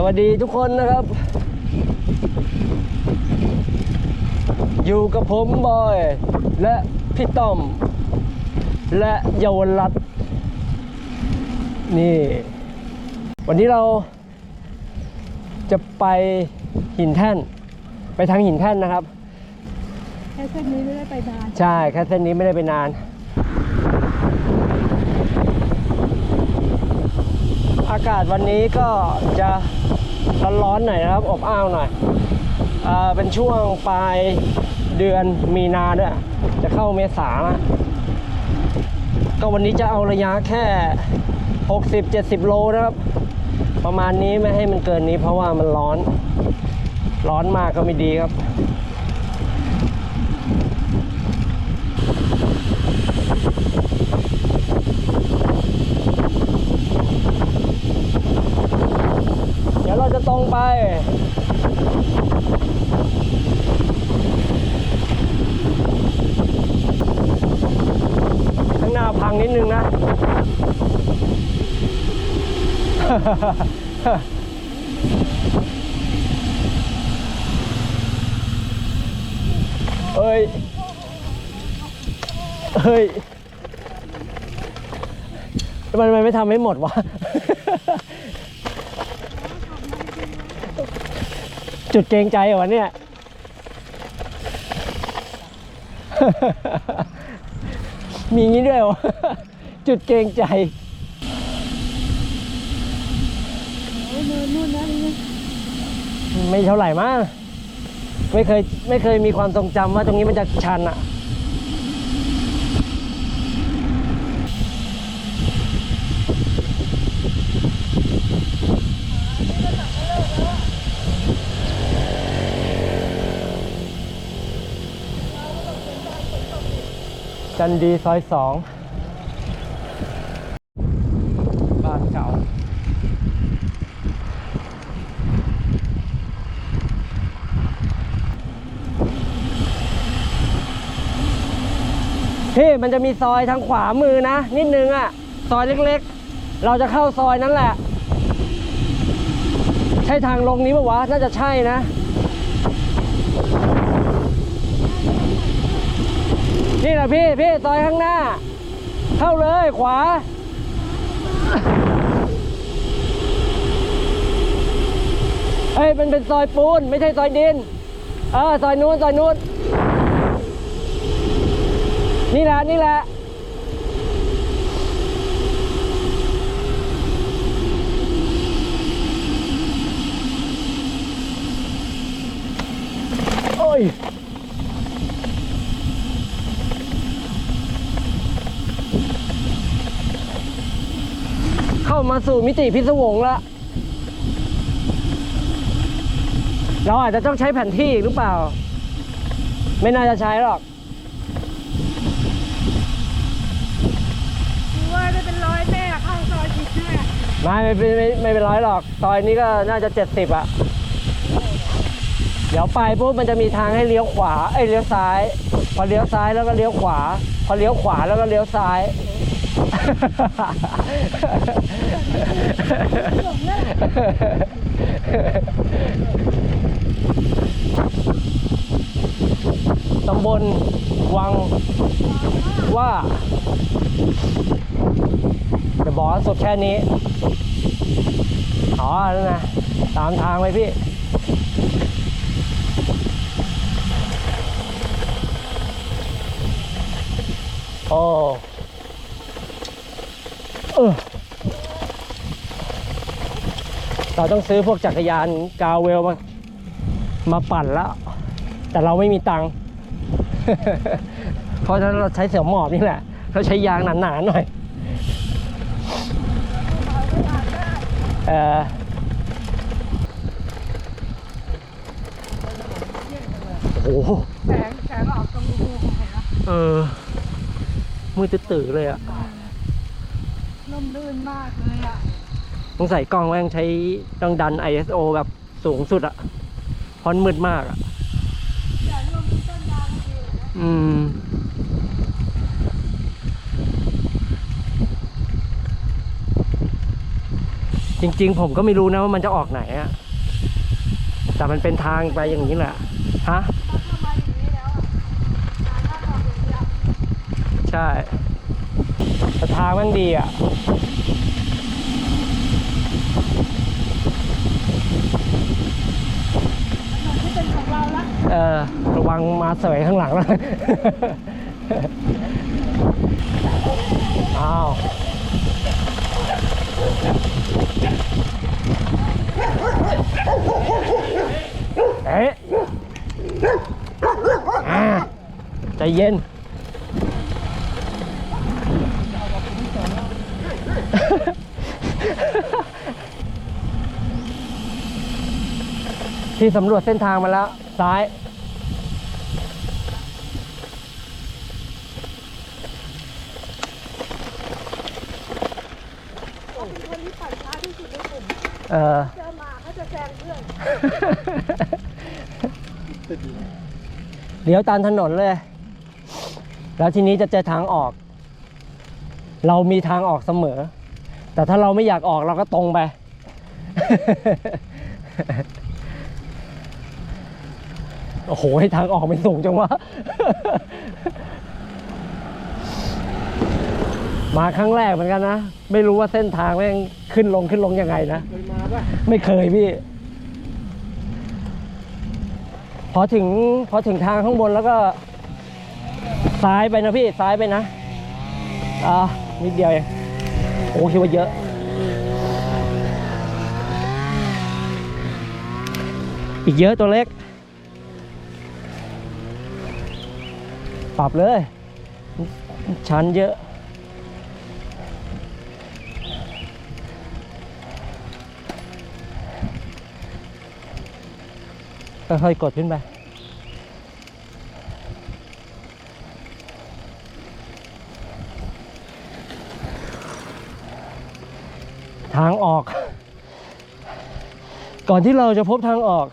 สวัสดีทุกคนนะครับ อยู่กับผมบอย และพี่ต้อม และเยาวรัตน์นี่ วันนี้เราจะไปหินแท่น ไปทางหินแท่นนะครับ แค่เส้นนี้ไม่ได้ไปนานใช่แค่เส้นนี้ไม่ได้ไปนาน อากาศวันนี้ก็จะ ร้อนๆหน่อยนะครับ อบอ้าวหน่อยอ่าเป็นช่วงปลายเดือนมีนาด้วยจะเข้าเมษาแล้วก็วันนี้จะเอาระยะแค่ 60-70 โลนะครับ ประมาณนี้ไม่ให้มันเกินนี้เพราะว่ามันร้อน ร้อนมากก็ไม่ดีครับ เดี๋ยวเราจะตรงไป ข้างหน้าพังนิดนึงนะ เอ้ยเฮ้ยทำไมมันไม่ทำให้หมดวะ จุดเกรงใจเหรอเนี่ย มีงี้ด้วยเหรอ จุดเกรงใจ โอ้ยเนินนู่นนะนี่ ไม่เท่าไหร่มากไม่เคยไม่เคยมีความทรงจำว่าตรงนี้มันจะชันอะจันดีซอยสองบ้านเก่า พี่มันจะมีซอยทางขวามือนะ นิดนึงอะ่ะ ซอยเล็กๆ เราจะเข้าซอยนั้นแหละ ใช่ทางลงนี้ปะวะ น่าจะใช่นะ นี่แหละพี่ พี่ ซอยข้างหน้า เข้าเลยขวาเฮ้ยมันเป็นซอยปูน ไม่ใช่ซอยดิน เออ ซอยนู้น ซอยนู้น นี่แหละ นี่แหละ โอ้ยเข้ามาสู่มิติพิศวงแล้วเราอาจจะต้องใช้แผนที่หรือเปล่า ไม่น่าจะใช้หรอก คือว่าได้เป็นร้อยแน่เข้าซอยผิด แน่ไม่ไม่ไม่ไม่เป็นร้อยหรอกซอยนี้ก็น่าจะเจ็ดสิบอะเดี๋ยวไปปุ๊บมันจะมีทางให้เลี้ยวขวาเอ้ยเลี้ยวซ้าย พอเลี้ยวซ้ายแล้วก็เลี้ยวขวา พอเลี้ยวขวาแล้วก็เลี้ยวซ้าย ตำบลวังว่า จะบอกว่าสุดแค่นี้ อ๋อนั่นนะ ตามทางไปพี่ โอ้เออเราต้องซื้อพวกจักรยานกาวเวลมามาปั่นแล้ว แต่เราไม่มีตังค์เพราะฉะนั้นเราใช้เสือหมอบนี่แหละ เราใช้ยางหนาๆหน่อย เออโอ้โหแสงแสงออกตรงรูของเห็นนะเออมือตื่อๆเลยอะล่มลื่นมากเลยอะต้องใส่กล้องแม่งใช้ต้องดัน ISO แบบสูงสุดอะเพราะมันมืดมากอะแสงลมต้นยางดีเลยนะอืม จริง ๆ ผมก็ไม่รู้นะว่ามันจะออกไหนอะแต่มันเป็นทางไปอย่างนี้แหละฮะใช่แต่ทางมันดีอะเองเราละเออระวังมาเสยข้างหลังนะอ้าว เอ๊ะใจเย็น ที่สำรวจเส้นทางมาแล้ว ซ้าย เขาเป็นคนที่ปั่นช้าที่สุดในกลุ่ม เออเจอหมาเขาจะแซงเพื่อนเลี้ยวตามถนนเลย แล้วทีนี้จะเจอทางออก เรามีทางออกเสมอ แต่ถ้าเราไม่อยากออกเราก็ตรงไป โอ้โหให้ทางออกเป็นสูงจังวะ มาครั้งแรกเหมือนกันนะ ไม่รู้ว่าเส้นทางแม่งขึ้นลงขึ้นลงยังไงนะ เคยมาป่ะไม่เคยพี่ พอถึงพอถึงทางข้างบนแล้วก็ ซ้ายไปนะพี่ซ้ายไปนะอ่านิดเดียวเองโอ้คิดว่าเยอะ อีกเยอะตัวเล็ก ปรับเลย ชันเยอะ ค่อยๆกดขึ้นไปทางออก ก่อนที่เราจะพบทางออก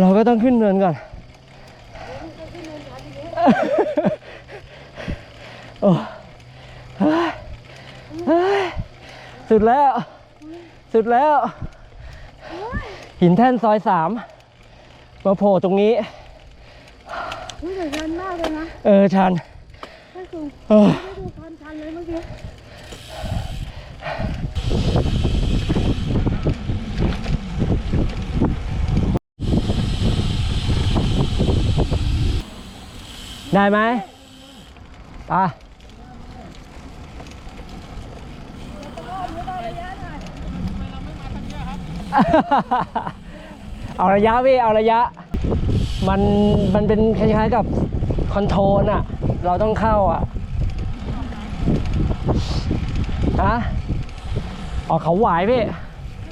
เราก็ต้องขึ้นเนินก่อนโอ้เฮ้ยเฮ้ยสุดแล้ว สุดแล้ว หินแท่นซอยสามมาโผล่ตรงนี้นี่แต่ชันมากเลยนะเออชันให้คุณเออให้ดูความชันเลยเมื่อกี้ได้ไหมไป เอาระยะพี่เอาระยะ มันมันเป็นคล้ายๆกับคอนโทรลอะเราต้องเข้าอะฮะออกเขาหวายพี่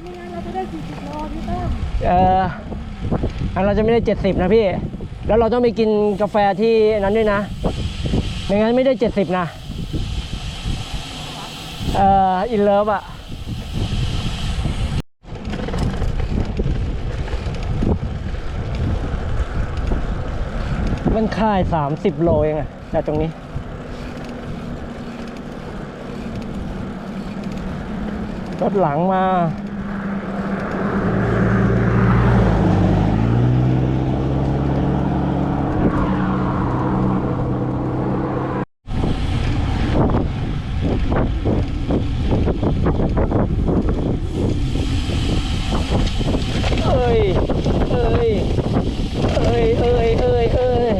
ไม่งั้นเราจะได้40โลพี่เต้มเอออันเราจะไม่ได้เจ็ดสิบนะพี่ แล้วเราต้องไปกินกาแฟที่นั้นด้วยนะไม่งั้นไม่ได้เจ็ดสิบนะเอ่ออินเลิฟอะ มันค่ายสามสิบโลเองอะจากตรงนี้ รถหลังมา เอ้ย เอ้ย เอ้ย เอ้ย เอ้ย เอ้ย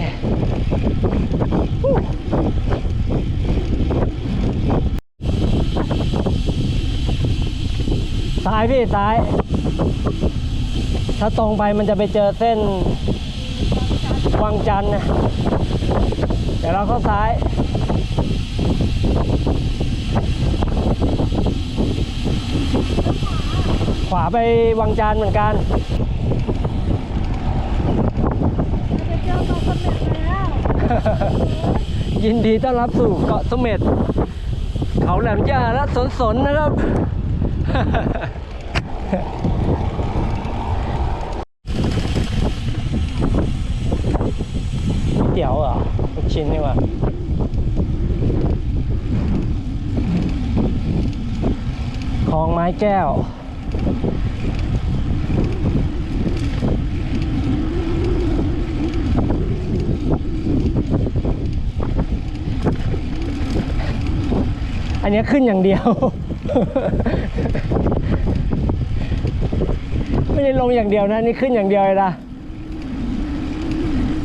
ฮู้ซ้าย พี่ซ้าย ถ้าตรงไปมันจะไปเจอเส้นวังจันทร์นะเดี๋ยวเราเข้าซ้ายขวาไปวังจันทร์เหมือนกันยินดีต้อนรับสู่เกาะเสม็ด เขาแหลมยาและสนสนนะครับ เตี๋ยวเหรอลูกชิ้นนี่หว่าแก้วอันนี้ขึ้นอย่างเดียว ไม่ได้ลงอย่างเดียวนะ นี่ขึ้นอย่างเดียวเลยนะ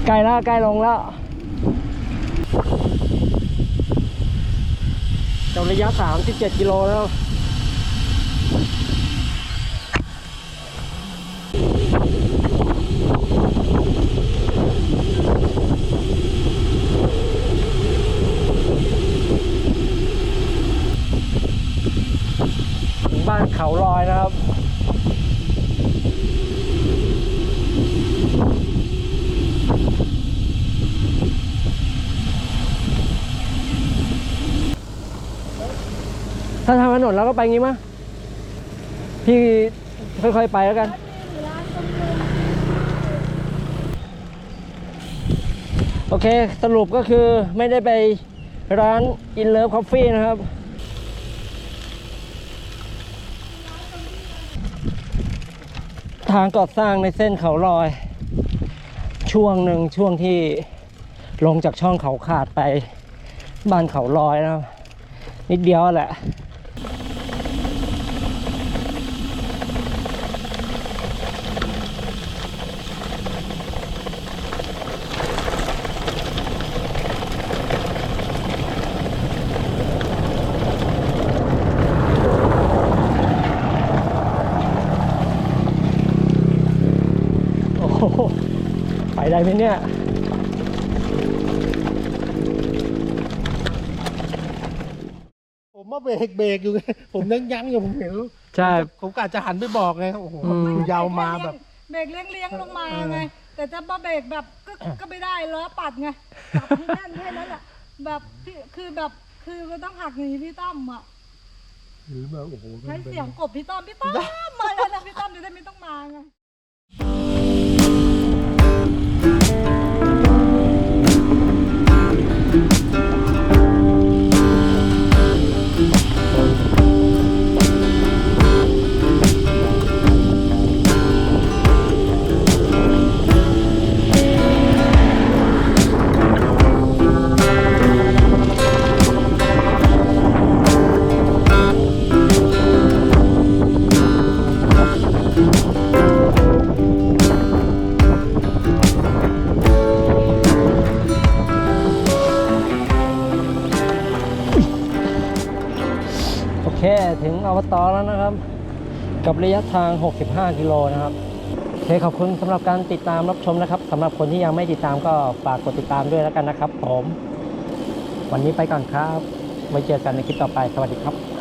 ใกล้แล้วใกล้ลงแล้วจากระยะ 37 กิโลแล้วถึงบ้านเขาลอยนะครับาทำถนนแล้วก็ไปงี้มั้ยพี่ค่อยๆไปแล้วกัน โอเค สรุปก็คือไม่ได้ไปร้าน In Love Coffee นะครับ ทางก่อสร้างในเส้นเขาลอย ช่วงหนึ่งช่วงที่ลงจากช่องเขาขาดไปบ้านเขาลอยนะครับ นิดเดียวแหละ โอ้โห ไปได้ไหมเนี่ยผมมาเบรกเบรกอยู่ไงผมยังยั้งอยู่ผมเห็นใช่ ผมกะจะหันไปบอกไงโอ้โหอืม ยาวมาแบบ เบรกเลี้ยงเลี้ยงๆลงมาเออไง แต่จะมาเบรกแบบก็ก็ไม่ได้ล้อปัดไงจับให้แน่นแค่นั้นแหละแบบพี่คือแบบคือมันต้องหักหนีพี่ต้อมอะหรือแบบโอ้โหใช้เสียงกบพี่ต้อมพี่ต้อมมาแล้วนะพี่ต้อมจะได้ไม่ต้องมาไงโคถึงอวตแล้วนะครับ กับระยะทาง 65 กิโลนะครับโอเคขอบคุณสำหรับการติดตามรับชมนะครับสำหรับคนที่ยังไม่ติดตามก็ฝากกดติดตามด้วยแล้วกันนะครับ ผม วันนี้ไปก่อนครับไว้เจอกันในคลิปต่อไปสวัสดีครับ